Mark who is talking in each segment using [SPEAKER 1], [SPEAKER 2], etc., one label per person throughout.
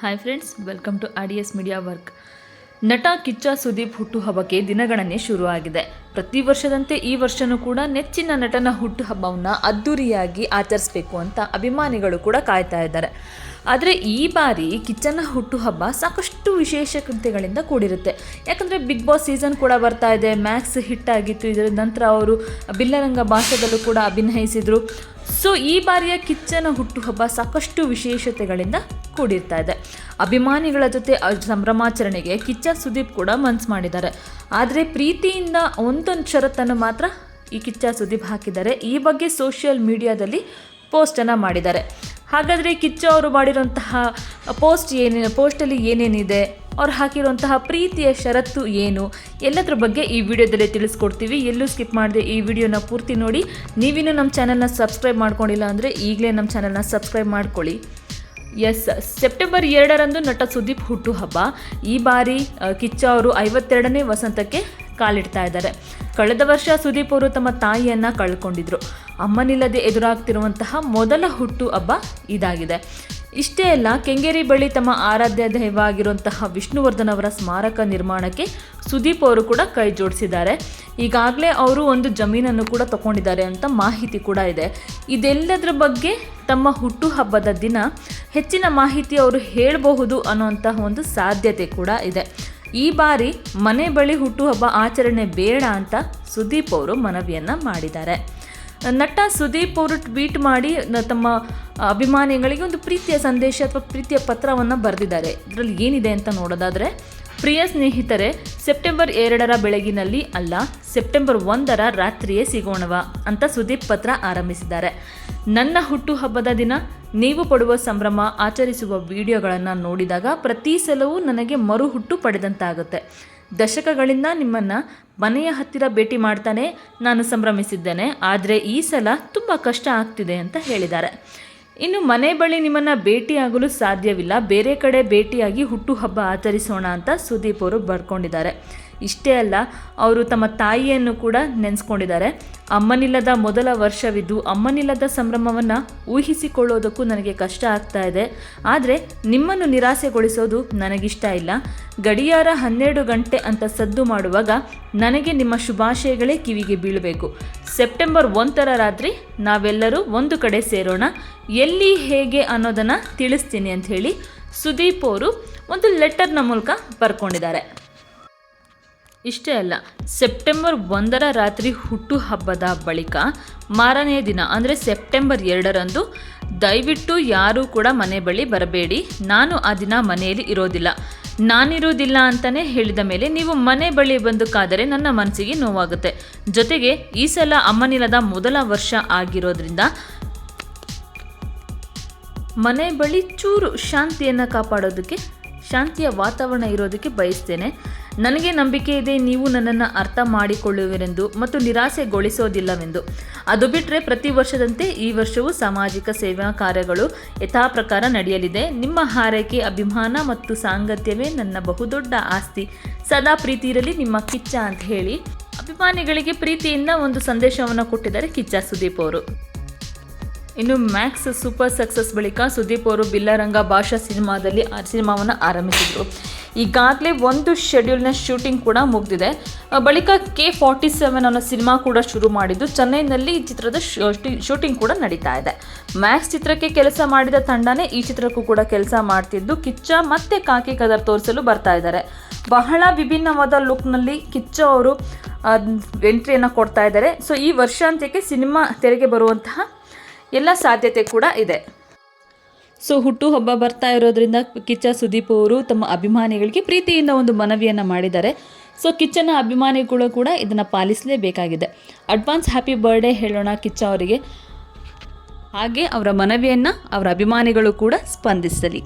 [SPEAKER 1] Hi friends welcome to R D S media work ನಟ ಕಿಚ್ಚ ಸುದೀಪ್ ಹುಟ್ಟುಹಬ್ಬಕ್ಕೆ ದಿನಗಣನೆ ಶುರುವಾಗಿದೆ. ಪ್ರತಿ ವರ್ಷದಂತೆ ಈ ವರ್ಷನೂ ಕೂಡ ನೆಚ್ಚಿನ ನಟನ ಹುಟ್ಟುಹಬ್ಬವನ್ನು ಅದ್ದೂರಿಯಾಗಿ ಆಚರಿಸಬೇಕು ಅಂತ ಅಭಿಮಾನಿಗಳು ಕೂಡ ಕಾಯ್ತಾ ಇದ್ದಾರೆ. ಆದರೆ ಈ ಬಾರಿ ಕಿಚ್ಚನ ಹುಟ್ಟುಹಬ್ಬ ಸಾಕಷ್ಟು ವಿಶೇಷತೆಗಳಿಂದ ಕೂಡಿರುತ್ತೆ. ಯಾಕಂದರೆ ಬಿಗ್ ಬಾಸ್ ಸೀಸನ್ ಕೂಡ ಬರ್ತಾ ಇದೆ, ಮ್ಯಾಕ್ಸ್ ಹಿಟ್ ಆಗಿತ್ತು ಇದರ ನಂತರ ಅವರು ಬಿಲ್ಲರಂಗ ಭಾಷೆದಲ್ಲೂ ಕೂಡ ಅಭಿನಯಿಸಿದರು. ಸೊ ಈ ಬಾರಿಯ ಕಿಚ್ಚನ ಹುಟ್ಟುಹಬ್ಬ ಸಾಕಷ್ಟು ವಿಶೇಷತೆಗಳಿಂದ ಕೂಡಿರ್ತಾ ಇದೆ. ಅಭಿಮಾನಿಗಳ ಜೊತೆ ಸಂಭ್ರಮಾಚರಣೆಗೆ ಕಿಚ್ಚ ಸುದೀಪ್ ಕೂಡ ಮನ್ಸು ಮಾಡಿದ್ದಾರೆ. ಆದರೆ ಪ್ರೀತಿಯಿಂದ ಒಂದೊಂದು ಷರತ್ತನ್ನು ಮಾತ್ರ ಈ ಕಿಚ್ಚ ಸುದೀಪ್ ಹಾಕಿದ್ದಾರೆ. ಈ ಬಗ್ಗೆ ಸೋಷಿಯಲ್ ಮೀಡಿಯಾದಲ್ಲಿ ಪೋಸ್ಟನ್ನು ಮಾಡಿದ್ದಾರೆ. ಹಾಗಾದರೆ ಕಿಚ್ಚ ಅವರು ಮಾಡಿರುವಂತಹ ಪೋಸ್ಟ್ ಏನೇನು ಪೋಸ್ಟಲ್ಲಿ ಏನೇನಿದೆ? ಅವ್ರು ಹಾಕಿರುವಂತಹ ಪ್ರೀತಿಯ ಷರತ್ತು ಏನು? ಎಲ್ಲದ್ರ ಬಗ್ಗೆ ಈ ವಿಡಿಯೋದಲ್ಲಿ ತಿಳಿಸ್ಕೊಡ್ತೀವಿ. ಎಲ್ಲೂ ಸ್ಕಿಪ್ ಮಾಡದೆ ಈ ವಿಡಿಯೋನ ಪೂರ್ತಿ ನೋಡಿ. ನೀವಿನ್ನೂ ನಮ್ಮ ಚಾನಲ್ನ ಸಬ್ಸ್ಕ್ರೈಬ್ ಮಾಡ್ಕೊಂಡಿಲ್ಲ ಅಂದರೆ ಈಗಲೇ ನಮ್ಮ ಚಾನಲ್ನ ಸಬ್ಸ್ಕ್ರೈಬ್ ಮಾಡ್ಕೊಳ್ಳಿ. ಎಸ್, ಸೆಪ್ಟೆಂಬರ್ ಎರಡರಂದು ನಟ ಸುದೀಪ್ ಹುಟ್ಟುಹಬ್ಬ. ಈ ಬಾರಿ ಕಿಚ್ಚ ಅವರು ಐವತ್ತೆರಡನೇ ವಸಂತಕ್ಕೆ ಕಾಲಿಡ್ತಾ ಇದ್ದಾರೆ. ಕಳೆದ ವರ್ಷ ಸುದೀಪ್ ಅವರು ತಮ್ಮ ತಾಯಿಯನ್ನು ಕಳ್ಕೊಂಡಿದ್ರು. ಅಮ್ಮನಿಲ್ಲದೆ ಎದುರಾಗ್ತಿರುವಂತಹ ಮೊದಲ ಹುಟ್ಟು ಹಬ್ಬ ಇದಾಗಿದೆ. ಇಷ್ಟೇ ಅಲ್ಲ, ಕೆಂಗೇರಿ ಬಳಿ ತಮ್ಮ ಆರಾಧ್ಯ ದೈವ ಆಗಿರುವಂತಹ ವಿಷ್ಣುವರ್ಧನ್ ಅವರ ಸ್ಮಾರಕ ನಿರ್ಮಾಣಕ್ಕೆ ಸುದೀಪ್ ಅವರು ಕೂಡ ಕೈ ಜೋಡಿಸಿದ್ದಾರೆ. ಈಗಾಗಲೇ ಅವರು ಒಂದು ಜಮೀನನ್ನು ಕೂಡ ತಗೊಂಡಿದ್ದಾರೆ ಅಂತ ಮಾಹಿತಿ ಕೂಡ ಇದೆ. ಇದೆಲ್ಲದರ ಬಗ್ಗೆ ತಮ್ಮ ಹುಟ್ಟುಹಬ್ಬದ ದಿನ ಹೆಚ್ಚಿನ ಮಾಹಿತಿ ಅವರು ಹೇಳಬಹುದು ಅನ್ನುವಂತಹ ಒಂದು ಸಾಧ್ಯತೆ ಕೂಡ ಇದೆ. ಈ ಬಾರಿ ಮನೆ ಬಳಿ ಹುಟ್ಟುಹಬ್ಬ ಆಚರಣೆ ಬೇಡ ಅಂತ ಸುದೀಪ್ ಅವರು ಮನವಿಯನ್ನು ಮಾಡಿದ್ದಾರೆ. ನಟ ಸುದೀಪ್ ಅವರು ಟ್ವೀಟ್ ಮಾಡಿ ತಮ್ಮ ಅಭಿಮಾನಿಗಳಿಗೆ ಒಂದು ಪ್ರೀತಿಯ ಸಂದೇಶ ಅಥವಾ ಪ್ರೀತಿಯ ಪತ್ರವನ್ನು ಬರೆದಿದ್ದಾರೆ. ಇದರಲ್ಲಿ ಏನಿದೆ ಅಂತ ನೋಡೋದಾದರೆ, ಪ್ರಿಯ ಸ್ನೇಹಿತರೆ, ಸೆಪ್ಟೆಂಬರ್ ಎರಡರ ಬೆಳಗಿನಲ್ಲಿ ಅಲ್ಲ, ಸೆಪ್ಟೆಂಬರ್ ಒಂದರ ರಾತ್ರಿಯೇ ಸಿಗೋಣವ ಅಂತ ಸುದೀಪ್ ಪತ್ರ ಆರಂಭಿಸಿದ್ದಾರೆ. ನನ್ನ ಹುಟ್ಟುಹಬ್ಬದ ದಿನ, ನೀವು ಪಡುವ ಸಂಭ್ರಮ, ಆಚರಿಸುವ ವಿಡಿಯೋಗಳನ್ನು ನೋಡಿದಾಗ ಪ್ರತಿ ಸಲವೂ ನನಗೆ ಮರುಹುಟ್ಟು ಪಡೆದಂತಾಗುತ್ತೆ. ದಶಕಗಳಿಂದ ನಿಮ್ಮನ್ನು ಮನೆಯ ಹತ್ತಿರ ಭೇಟಿ ಮಾಡ್ತಾನೆ ನಾನು ಸಂಭ್ರಮಿಸಿದ್ದೇನೆ. ಆದರೆ ಈ ಸಲ ತುಂಬ ಕಷ್ಟ ಆಗ್ತಿದೆ ಅಂತ ಹೇಳಿದ್ದಾರೆ. ಇನ್ನು ಮನೆ ಬಳಿ ನಿಮ್ಮನ್ನು ಭೇಟಿಯಾಗಲು ಸಾಧ್ಯವಿಲ್ಲ. ಬೇರೆ ಕಡೆ ಭೇಟಿಯಾಗಿ ಹುಟ್ಟುಹಬ್ಬ ಆಚರಿಸೋಣ ಅಂತ ಸುದೀಪ್ ಅವರು ಬರ್ಕೊಂಡಿದ್ದಾರೆ. ಇಷ್ಟೇ ಅಲ್ಲ, ಅವರು ತಮ್ಮ ತಾಯಿಯನ್ನು ಕೂಡ ನೆನೆಸ್ಕೊಂಡಿದ್ದಾರೆ. ಅಮ್ಮನಿಲ್ಲದ ಮೊದಲ ವರ್ಷವಿದ್ದು ಅಮ್ಮನಿಲ್ಲದ ಸಂಭ್ರಮವನ್ನು ಊಹಿಸಿಕೊಳ್ಳೋದಕ್ಕೂ ನನಗೆ ಕಷ್ಟ ಆಗ್ತಾ ಇದೆ. ಆದರೆ ನಿಮ್ಮನ್ನು ನಿರಾಸೆಗೊಳಿಸೋದು ನನಗಿಷ್ಟ ಇಲ್ಲ. ಗಡಿಯಾರ ಹನ್ನೆರಡು ಗಂಟೆ ಅಂತ ಸದ್ದು ಮಾಡುವಾಗ ನನಗೆ ನಿಮ್ಮ ಶುಭಾಶಯಗಳೇ ಕಿವಿಗೆ ಬೀಳಬೇಕು. ಸೆಪ್ಟೆಂಬರ್ ಒಂದರ ರಾತ್ರಿ ನಾವೆಲ್ಲರೂ ಒಂದು ಕಡೆ ಸೇರೋಣ. ಎಲ್ಲಿ ಹೇಗೆ ಅನ್ನೋದನ್ನು ತಿಳಿಸ್ತೀನಿ ಅಂತ ಹೇಳಿ ಸುದೀಪ್ ಅವರು ಒಂದು ಲೆಟರ್ನ ಮೂಲಕ ಬರ್ಕೊಂಡಿದ್ದಾರೆ. ಇಷ್ಟೇ ಅಲ್ಲ, ಸೆಪ್ಟೆಂಬರ್ ಒಂದರ ರಾತ್ರಿ ಹುಟ್ಟುಹಬ್ಬದ ಬಳಿಕ ಮಾರನೇ ದಿನ, ಅಂದರೆ ಸೆಪ್ಟೆಂಬರ್ ಎರಡರಂದು, ದಯವಿಟ್ಟು ಯಾರೂ ಕೂಡ ಮನೆ ಬಳಿ ಬರಬೇಡಿ. ನಾನು ಆ ದಿನ ಮನೆಯಲ್ಲಿ ಇರೋದಿಲ್ಲ. ನಾನಿರೋದಿಲ್ಲ ಅಂತಲೇ ಹೇಳಿದ ಮೇಲೆ ನೀವು ಮನೆ ಬಳಿ ಬಂದು ಕಾದರೆ ನನ್ನ ಮನಸ್ಸಿಗೆ ನೋವಾಗುತ್ತೆ. ಜೊತೆಗೆ ಈ ಸಲ ಅಮ್ಮನಿಲ್ಲದ ಮೊದಲ ವರ್ಷ ಆಗಿರೋದ್ರಿಂದ ಮನೆ ಬಳಿ ಚೂರು ಶಾಂತಿಯನ್ನು ಕಾಪಾಡೋದಕ್ಕೆ, ಶಾಂತಿಯ ವಾತಾವರಣ ಇರೋದಕ್ಕೆ ಬಯಸ್ತೇನೆ. ನನಗೆ ನಂಬಿಕೆ ಇದೆ, ನೀವು ನನ್ನನ್ನು ಅರ್ಥ ಮಾಡಿಕೊಳ್ಳುವಿರೆಂದು ಮತ್ತು ನಿರಾಸೆಗೊಳಿಸೋದಿಲ್ಲವೆಂದು. ಅದು ಬಿಟ್ಟರೆ ಪ್ರತಿ ವರ್ಷದಂತೆ ಈ ವರ್ಷವೂ ಸಾಮಾಜಿಕ ಸೇವಾ ಕಾರ್ಯಗಳು ಯಥಾಪ್ರಕಾರ ನಡೆಯಲಿದೆ. ನಿಮ್ಮ ಹಾರೈಕೆ, ಅಭಿಮಾನ ಮತ್ತು ಸಾಂಗತ್ಯವೇ ನನ್ನ ಬಹುದೊಡ್ಡ ಆಸ್ತಿ. ಸದಾ ಪ್ರೀತಿ ಇರಲಿ, ನಿಮ್ಮ ಕಿಚ್ಚ ಅಂತ ಹೇಳಿ. ಅಭಿಮಾನಿಗಳಿಗೆ ಪ್ರೀತಿಯಿಂದ ಒಂದು ಸಂದೇಶವನ್ನು ಕೊಟ್ಟಿದ್ದಾರೆ ಕಿಚ್ಚ ಸುದೀಪ್ ಅವರು. ಇನ್ನು ಮ್ಯಾಕ್ಸ್ ಸೂಪರ್ ಸಕ್ಸಸ್ ಬಳಿಕ ಸುದೀಪ್ ಅವರು ಬಿಲ್ಲರಂಗ ಭಾಷಾ ಸಿನಿಮಾದಲ್ಲಿ ಸಿನಿಮಾವನ್ನು ಆರಂಭಿಸಿದರು. ಈಗಾಗಲೇ ಒಂದು ಶೆಡ್ಯೂಲ್ನ ಶೂಟಿಂಗ್ ಕೂಡ ಮುಗಿದಿದೆ. ಬಳಿಕ ಕೆ ಫಾರ್ಟಿ ಸೆವೆನ್ ಅನ್ನೋ ಸಿನಿಮಾ ಕೂಡ ಶುರು ಮಾಡಿದ್ದು, ಚೆನ್ನೈನಲ್ಲಿ ಈ ಚಿತ್ರದ ಶೂಟಿಂಗ್ ಕೂಡ ನಡೀತಾ ಇದೆ. ಮ್ಯಾಕ್ಸ್ ಚಿತ್ರಕ್ಕೆ ಕೆಲಸ ಮಾಡಿದ ತಂಡನೇ ಈ ಚಿತ್ರಕ್ಕೂ ಕೂಡ ಕೆಲಸ ಮಾಡ್ತಿದ್ದು, ಕಿಚ್ಚ ಮತ್ತೆ ಕಾಕಿ ಕದರ್ ತೋರಿಸಲು ಬರ್ತಾ ಇದ್ದಾರೆ. ಬಹಳ ವಿಭಿನ್ನವಾದ ಲುಕ್ನಲ್ಲಿ ಕಿಚ್ಚ ಅವರು ಎಂಟ್ರಿಯನ್ನು ಕೊಡ್ತಾ ಇದ್ದಾರೆ. ಸೊ, ಈ ವರ್ಷಾಂತ್ಯಕ್ಕೆ ಸಿನಿಮಾ ತೆರೆಗೆ ಬರುವಂತಹ ಎಲ್ಲ ಸಾಧ್ಯತೆ ಕೂಡ ಇದೆ. ಸೊ ಹುಟ್ಟುಹಬ್ಬ ಬರ್ತಾ ಇರೋದ್ರಿಂದ ಕಿಚ್ಚ ಸುದೀಪ್ ಅವರು ತಮ್ಮ ಅಭಿಮಾನಿಗಳಿಗೆ ಪ್ರೀತಿಯಿಂದ ಒಂದು ಮನವಿಯನ್ನು ಮಾಡಿದ್ದಾರೆ. ಸೊ ಕಿಚ್ಚನ ಅಭಿಮಾನಿಗಳು ಕೂಡ ಇದನ್ನು ಪಾಲಿಸಲೇಬೇಕಾಗಿದೆ. ಅಡ್ವಾನ್ಸ್ ಹ್ಯಾಪಿ ಬರ್ಡೇ ಹೇಳೋಣ ಕಿಚ್ಚ ಅವರಿಗೆ. ಹಾಗೆ ಅವರ ಮನವಿಯನ್ನು ಅವರ ಅಭಿಮಾನಿಗಳು ಕೂಡ ಸ್ಪಂದಿಸಲಿ.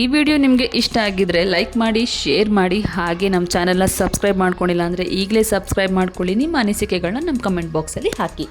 [SPEAKER 1] ಈ ವಿಡಿಯೋ ನಿಮಗೆ ಇಷ್ಟ ಆಗಿದ್ರೆ ಲೈಕ್ ಮಾಡಿ ಶೇರ್ ಮಾಡಿ, ಹಾಗೆ ನಮ್ಮ ಚಾನಲ್ನ ಸಬ್ಸ್ಕ್ರೈಬ್ ಮಾಡ್ಕೊಂಡಿಲ್ಲ ಅಂದರೆ ಈಗಲೇ ಸಬ್ಸ್ಕ್ರೈಬ್ ಮಾಡ್ಕೊಳ್ಳಿ. ನಿಮ್ಮ ಅನಿಸಿಕೆಗಳನ್ನ ನಮ್ಮ ಕಮೆಂಟ್ ಬಾಕ್ಸಲ್ಲಿ ಹಾಕಿ.